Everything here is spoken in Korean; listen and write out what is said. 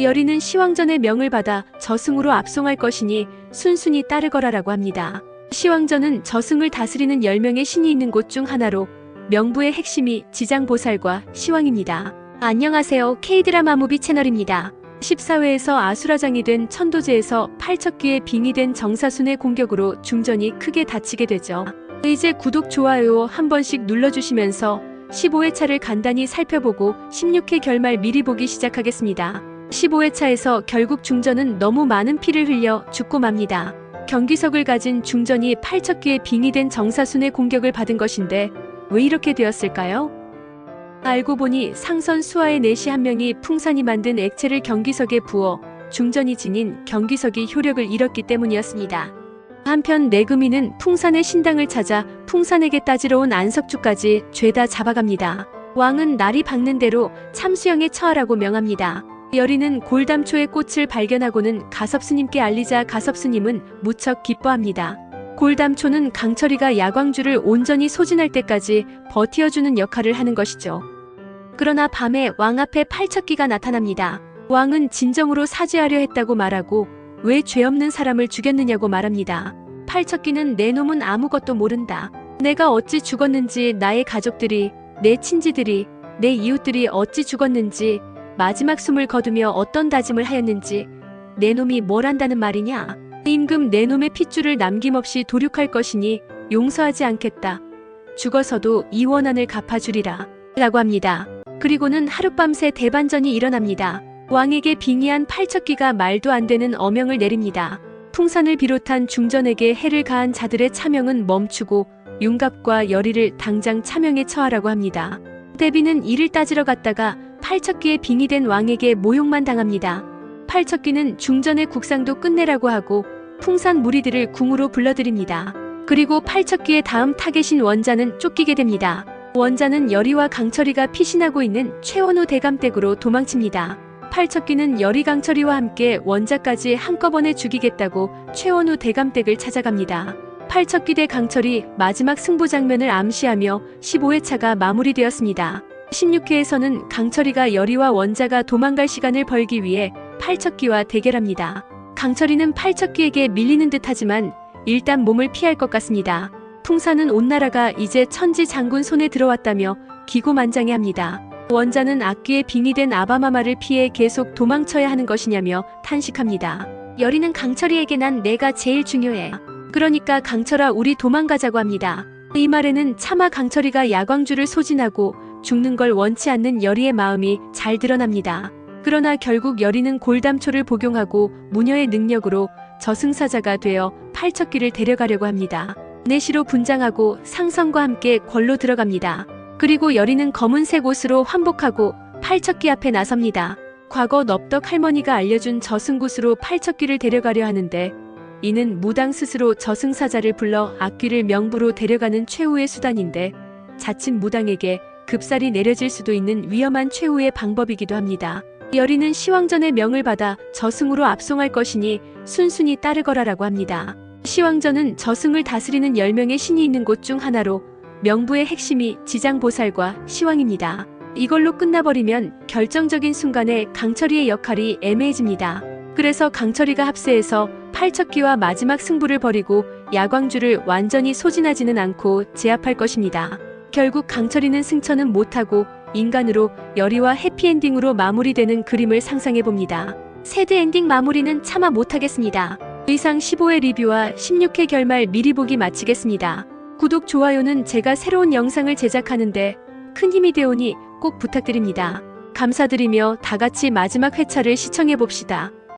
여리는 시왕전의 명을 받아 저승으로 압송할 것이니 순순히 따르거라라고 합니다. 시왕전은 저승을 다스리는 10명의 신이 있는 곳 중 하나로 명부의 핵심이 지장보살과 시왕입니다. 안녕하세요. K드라마 무비 채널입니다. 14회에서 아수라장이 된 천도제에서 팔척귀에 빙이 된 정사순의 공격으로 중전이 크게 다치게 되죠. 이제 구독, 좋아요 한 번씩 눌러주시면서 15회차를 간단히 살펴보고 16회 결말 미리 보기 시작하겠습니다. 15회차에서 결국 중전은 너무 많은 피를 흘려 죽고 맙니다. 경기석을 가진 중전이 팔척귀에 빙이 된 정사순의 공격을 받은 것인데 왜 이렇게 되었을까요? 알고 보니 상선 수하의 내시 한 명이 풍산이 만든 액체를 경기석에 부어 중전이 지닌 경기석이 효력을 잃었기 때문이었습니다. 한편 내금이는 풍산의 신당을 찾아 풍산에게 따지러 온 안석주까지 죄다 잡아갑니다. 왕은 날이 밝는 대로 참수형에 처하라고 명합니다. 여리는 골담초의 꽃을 발견하고는 가섭스님께 알리자 가섭스님은 무척 기뻐합니다. 골담초는 강철이가 야광주를 온전히 소진할 때까지 버티어주는 역할을 하는 것이죠. 그러나 밤에 왕 앞에 팔척기가 나타납니다. 왕은 진정으로 사죄하려 했다고 말하고 왜 죄 없는 사람을 죽였느냐고 말합니다. 팔척기는 내 놈은 아무것도 모른다. 내가 어찌 죽었는지 나의 가족들이, 내 친지들이, 내 이웃들이 어찌 죽었는지, 마지막 숨을 거두며 어떤 다짐을 하였는지, 내 놈이 뭘 한다는 말이냐? 임금 내 놈의 핏줄을 남김없이 도륙할 것이니 용서하지 않겠다. 죽어서도 이 원한을 갚아주리라. 라고 합니다. 그리고는 하룻밤새 대반전이 일어납니다. 왕에게 빙의한 팔척기가 말도 안 되는 어명을 내립니다. 풍산을 비롯한 중전에게 해를 가한 자들의 차명은 멈추고 윤갑과 열의를 당장 차명에 처하라고 합니다. 대비는 이를 따지러 갔다가 팔척기에 빙의된 왕에게 모욕만 당합니다. 팔척기는 중전의 국상도 끝내라고 하고 풍산 무리들을 궁으로 불러들입니다. 그리고 팔척기의 다음 타겟인 원자는 쫓기게 됩니다. 원자는 열이와 강철이가 피신하고 있는 최원우 대감댁으로 도망칩니다. 팔척기는 열이 강철이와 함께 원자까지 한꺼번에 죽이겠다고 최원우 대감댁을 찾아갑니다. 팔척기 대 강철이 마지막 승부 장면을 암시하며 15회차가 마무리되었습니다. 16회에서는 강철이가 열이와 원자가 도망갈 시간을 벌기 위해 팔척기와 대결합니다. 강철이는 팔척기에게 밀리는 듯하지만 일단 몸을 피할 것 같습니다. 풍사는 온 나라가 이제 천지 장군 손에 들어왔다며 기고만장해합니다. 원자는 악귀에 빙의된 아바마마를 피해 계속 도망쳐야 하는 것이냐며 탄식합니다. 열이는 강철이에게 난 내가 제일 중요해. 그러니까 강철아 우리 도망가자고 합니다. 이 말에는 차마 강철이가 야광주를 소진하고 죽는 걸 원치 않는 열이의 마음이 잘 드러납니다. 그러나 결국 열이는 골담초를 복용하고 무녀의 능력으로 저승사자가 되어 팔척기를 데려가려고 합니다. 내시로 분장하고 상성과 함께 궐로 들어갑니다. 그리고 열이는 검은색 옷으로 환복하고 팔척기 앞에 나섭니다. 과거 넙덕 할머니가 알려준 저승곳으로 팔척기를 데려가려 하는데 이는 무당 스스로 저승사자를 불러 악귀를 명부로 데려가는 최후의 수단인데 자칫 무당에게 급살이 내려질 수도 있는 위험한 최후의 방법이기도 합니다. 열이는 시왕전의 명을 받아 저승으로 압송할 것이니 순순히 따르거라라고 합니다. 시왕전은 저승을 다스리는 10명의 신이 있는 곳 중 하나로 명부의 핵심이 지장보살과 시왕입니다. 이걸로 끝나버리면 결정적인 순간에 강철이의 역할이 애매해집니다. 그래서 강철이가 합세해서 팔척기와 마지막 승부를 벌이고 야광주를 완전히 소진하지는 않고 제압할 것입니다. 결국 강철이는 승천은 못하고 인간으로 열이와 해피엔딩으로 마무리되는 그림을 상상해봅니다. 새드 엔딩 마무리는 차마 못하겠습니다. 이상 15회 리뷰와 16회 결말 미리 보기 마치겠습니다. 구독, 좋아요는 제가 새로운 영상을 제작하는데 큰 힘이 되오니 꼭 부탁드립니다. 감사드리며 다 같이 마지막 회차를 시청해봅시다.